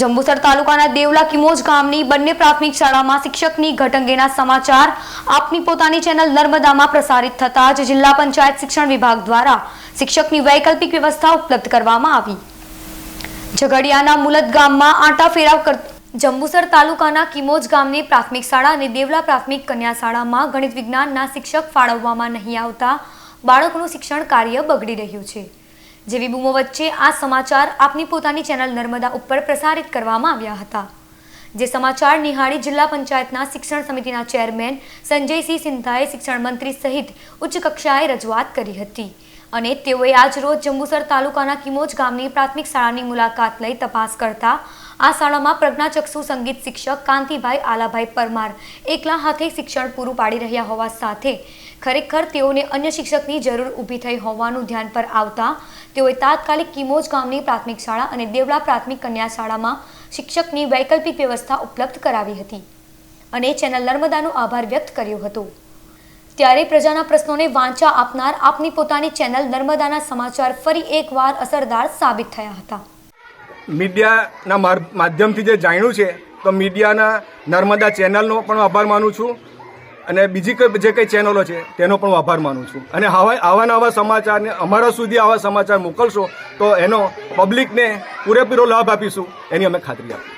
જંબુસર તાલુકાના દેવલા કિમોજ ગામની બંને પ્રાથમિક શાળામાં શિક્ષકની ઘટ અંગેના સમાચાર આપની પોતાની ચેનલ નર્મદામાં પ્રસારિત થતા જ જિલ્લા પંચાયત શિક્ષણ વિભાગ દ્વારા શિક્ષકની વૈકલ્પિક વ્યવસ્થા ઉપલબ્ધ કરવામાં આવી. ઝઘડિયાના મુલત ગામમાં આંટા ફેરાવ કર જંબુસર તાલુકાના કિમોજ ગામની પ્રાથમિક શાળા અને દેવલા પ્રાથમિક કન્યા શાળામાં ગણિત વિજ્ઞાનના શિક્ષક ફાળવવામાં નહીં આવતા બાળકોનું શિક્ષણ કાર્ય બગડી રહ્યું છે. જેવી બૂમો વચ્ચે આ સમાચાર આપની પોતાની ચેનલ નર્મદા ઉપર પ્રસારિત કરવામાં આવ્યા હતા. જે સમાચાર નિહાળી જિલ્લા પંચાયતના શિક્ષણ સમિતિના ચેરમેન સંજયસિંહ સિંધાએ શિક્ષણ મંત્રી સહિત ઉચ્ચ કક્ષાએ રજૂઆત કરી હતી. અને તેઓએ આજ રોજ જંબુસર તાલુકાના કિમોજ ગામની પ્રાથમિક શાળાની મુલાકાત લઈ તપાસ કરતા આ શાળામાં પ્રજ્ઞાચક્ષુ સંગીત શિક્ષક કાંતિભાઈ આલાભાઈ પરમાર એકલા હાથે શિક્ષણ પૂરું પાડી રહ્યા હોવા સાથે ખરેખર તેઓને અન્ય શિક્ષકની જરૂર ઊભી થઈ હોવાનું ધ્યાન પર આવતા તેઓએ તાત્કાલિક કિમોજ ગામની પ્રાથમિક શાળા અને દેવડા પ્રાથમિક કન્યા શાળામાં શિક્ષકની વૈકલ્પિક વ્યવસ્થા ઉપલબ્ધ કરાવી હતી. અને ચેનલ નર્મદાનો આભાર વ્યક્ત કર્યો હતો. ત્યારે પ્રજાના પ્રશ્નોને વાંચા આપનાર આપની પોતાની ચેનલ નર્મદાના સમાચાર ફરી એકવાર અસરદાર સાબિત થયા હતા. મીડિયાના માધ્યમથી જે જાણ્યું છે, તો મીડિયાના નર્મદા ચેનલનો પણ આભાર માનું છું અને બીજી કઈ, જે કંઈ ચેનલો છે, તેનો પણ આભાર માનું છું. અને આવા આવા નવા સમાચારને, અમારા સુધી આવા સમાચાર મોકલશો, તો એનો પબ્લિકને પૂરેપૂરો લાભ આપીશું, એની અમે ખાતરી આપીશું.